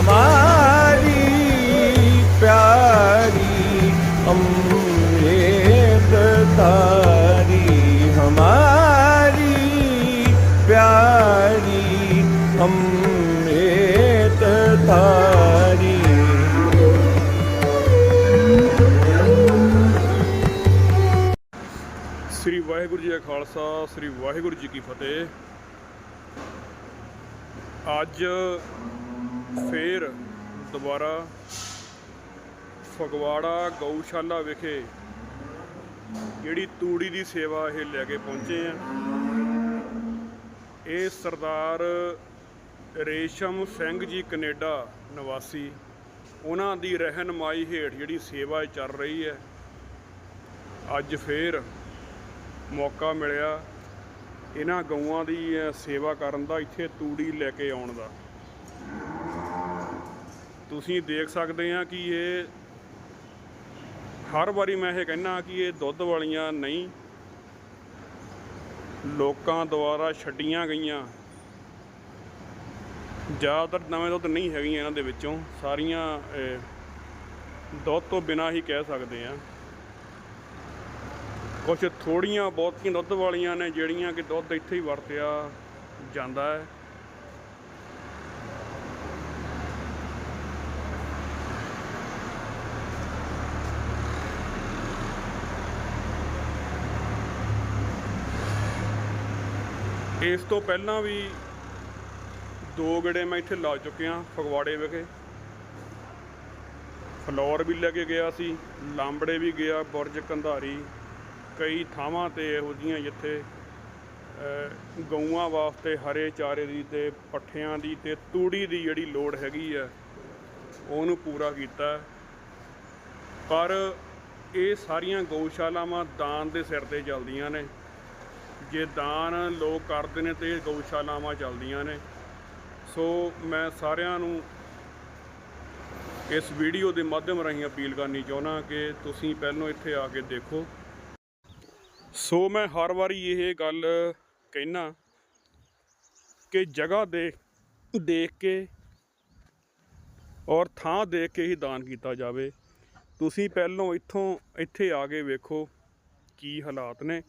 हमारी प्यारी अमृत तारी हमारी प्यारी अमृत तारी ਸ੍ਰੀ ਵਾਹਿਗੁਰੂ ਜੀ ਕਾ ਖਾਲਸਾ ਸ੍ਰੀ ਵਾਹਿਗੁਰੂ ਜੀ ਕੀ ਫਤਿਹ ਅੱਜ ਫੇਰ ਦੁਬਾਰਾ ਫਗਵਾੜਾ ਗਊਸ਼ਾਲਾ ਵਿਖੇ ਜਿਹੜੀ ਤੂੜੀ ਦੀ ਸੇਵਾ ਇਹ ਲੈ ਕੇ ਪਹੁੰਚੇ ਆ। ਇਹ ਸਰਦਾਰ ਰੇਸ਼ਮ ਸਿੰਘ ਜੀ ਕੈਨੇਡਾ ਨਿਵਾਸੀ, ਉਹਨਾਂ ਦੀ ਰਹਿਨਮਾਈ ਹੇਠ ਜਿਹੜੀ ਸੇਵਾ ਚੱਲ ਰਹੀ ਹੈ। ਅੱਜ ਫੇਰ ਮੌਕਾ ਮਿਲਿਆ ਇਹਨਾਂ ਗਊਆਂ ਦੀ ਸੇਵਾ ਕਰਨ ਦਾ, ਇੱਥੇ ਤੂੜੀ ਲੈ ਕੇ ਆਉਣ ਦਾ। ਤੁਸੀਂ ਦੇਖ ਸਕਦੇ ਆ ਕਿ ਇਹ ਹਰ ਵਾਰੀ ਮੈਂ ਇਹ ਕਹਿਣਾ ਕਿ ਇਹ ਦੁੱਧ ਵਾਲੀਆਂ ਨਹੀਂ, ਲੋਕਾਂ ਦੁਆਰਾ ਛੱਡੀਆਂ ਗਈਆਂ। ਜ਼ਿਆਦਾਤਰ ਨਵੇਂ ਦੁੱਧ ਨਹੀਂ ਹੈਗੀਆਂ ਇਹਨਾਂ ਦੇ ਵਿੱਚੋਂ। ਸਾਰੀਆਂ ਦੁੱਧ ਤੋਂ ਬਿਨਾਂ ਹੀ ਕਹਿ ਸਕਦੇ ਆ। ਕੁਝ ਥੋੜੀਆਂ ਬਹੁਤੀਆਂ ਦੁੱਧ ਵਾਲੀਆਂ ਨੇ ਜਿਹੜੀਆਂ ਕਿ ਦੁੱਧ ਇੱਥੇ ਹੀ ਵਰਤਿਆ ਜਾਂਦਾ ਹੈ। ਇਸ ਤੋਂ ਪਹਿਲਾਂ ਵੀ ਦੋ ਗੇੜੇ ਮੈਂ ਇੱਥੇ ਲਾ ਚੁੱਕਿਆ ਫਗਵਾੜੇ ਵਿਖੇ। ਫਲੋਰ ਵੀ ਲੈ ਕੇ ਗਿਆ ਸੀ, ਲਾਂਬੜੇ ਵੀ ਗਿਆ, ਬੁਰਜ, ਕੰਧਾਰੀ, ਕਈ ਥਾਵਾਂ ਤੇ ਇਹੋ ਜਿਹੀਆਂ ਜਿੱਥੇ ਗਊਆਂ ਵਾਸਤੇ ਹਰੇ ਚਾਰੇ ਦੀ ਤੇ ਪੱਠਿਆਂ ਦੀ ਤੇ ਤੂੜੀ ਦੀ ਜਿਹੜੀ ਲੋੜ ਹੈਗੀ ਆ, ਉਹਨੂੰ ਪੂਰਾ ਕੀਤਾ। ਪਰ ਇਹ ਸਾਰੀਆਂ ਗਊਸ਼ਾਲਾਵਾਂ ਦਾਨ ਦੇ ਸਿਰ ਤੇ ਚੱਲਦੀਆਂ ਨੇ। ਜੇ ਦਾਨ ਲੋਕ ਕਰਦੇ ਨੇ ਤੇ ਇਹ ਗਊਸ਼ਾਲਾਵਾਂ ਚੱਲਦੀਆਂ ਨੇ। ਸੋ ਮੈਂ ਸਾਰਿਆਂ ਨੂੰ ਇਸ ਵੀਡੀਓ ਦੇ ਮਾਧਿਅਮ ਰਾਹੀਂ ਅਪੀਲ ਕਰਨੀ ਚਾਹੁੰਦਾ ਕਿ ਤੁਸੀਂ ਪਹਿਲਾਂ ਇੱਥੇ ਆ ਕੇ ਦੇਖੋ। ਸੋ ਮੈਂ ਹਰ ਵਾਰੀ ਇਹ ਗੱਲ ਕਹਿਣਾ ਕਿ ਜਗ੍ਹਾ ਦੇਖ ਦੇਖ ਕੇ ਔਰ ਥਾਂ ਦੇਖ ਕੇ ਹੀ ਦਾਨ ਕੀਤਾ ਜਾਵੇ। ਤੁਸੀਂ ਪਹਿਲਾਂ ਇੱਥੋਂ ਇੱਥੇ ਆ ਕੇ ਵੇਖੋ ਕੀ ਹਾਲਾਤ ਨੇ।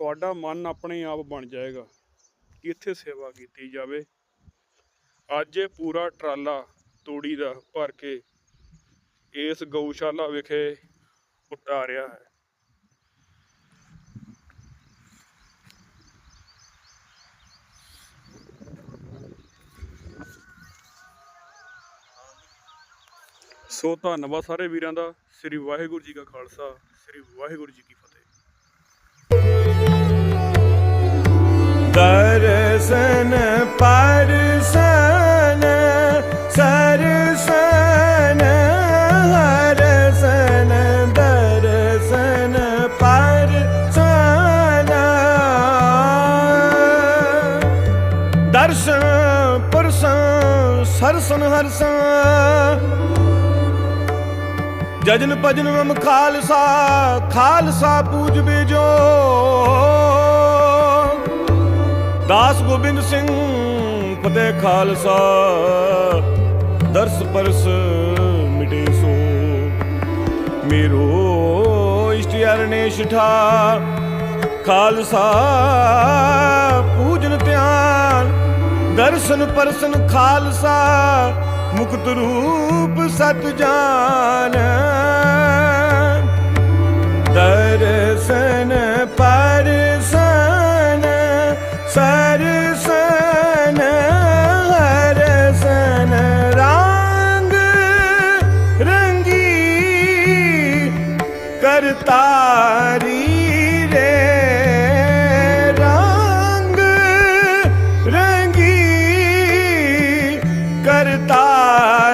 ਤੁਹਾਡਾ ਮਨ ਆਪਣੇ ਆਪ ਬਣ ਜਾਏਗਾ। ਕਿ ਇੱਥੇ ਸੇਵਾ ਕੀਤੀ ਜਾਵੇ? ਅੱਜ ਇਹ ਪੂਰਾ ਟਰਾਲਾ ਤੂੜੀ ਦਾ ਭਰ ਕੇ ਇਸ ਗਊਸ਼ਾਲਾ ਵਿਖੇ ਉਤਾਰਿਆ ਹੈ। ਸੋ ਧੰਨਵਾਦ ਸਾਰੇ ਵੀਰਾਂ ਦਾ। ਸ੍ਰੀ ਵਾਹਿਗੁਰੂ ਜੀ ਕਾ ਖਾਲਸਾ, ਸ੍ਰੀ ਵਾਹਿਗੁਰੂ ਜੀ ਕੀ ਸਨ, ਪਰ ਸਨ, ਸਰ ਦਰ ਸਨ, ਪਰ ਸਨ। ਦਰਸ਼ਨ ਸਰਸਨ ਹਰਸਾਂ। ਜਜਨ ਭਜਨ ਮਮ ਖਾਲਸਾ ਖਾਲਸਾ ਪੂਜਵੇ ਜੋ ਦਾਸ ਗੋਬਿੰਦ ਸਿੰਘ ਫਤਿਹ ਖਾਲਸਾ, ਦਰਸ ਪਰਸ ਮਿਟੇ ਸੋ। ਮੇਰੋ ਇਸ਼ਟ ਅਰਨੇ ਠਾ ਖਾਲਸਾ ਪੂਜਨ ਧਿਆਨ। ਦਰਸ਼ਨ ਪਰਸਨ ਖਾਲਸਾ, ਮੁਕਤ ਰੂਪ ਸਤ ਜਾਨ। ਕਰਤਾਰੀ ਰੇ ਰੰਗ ਰੰਗੀ ਕਰਤਾਰੀ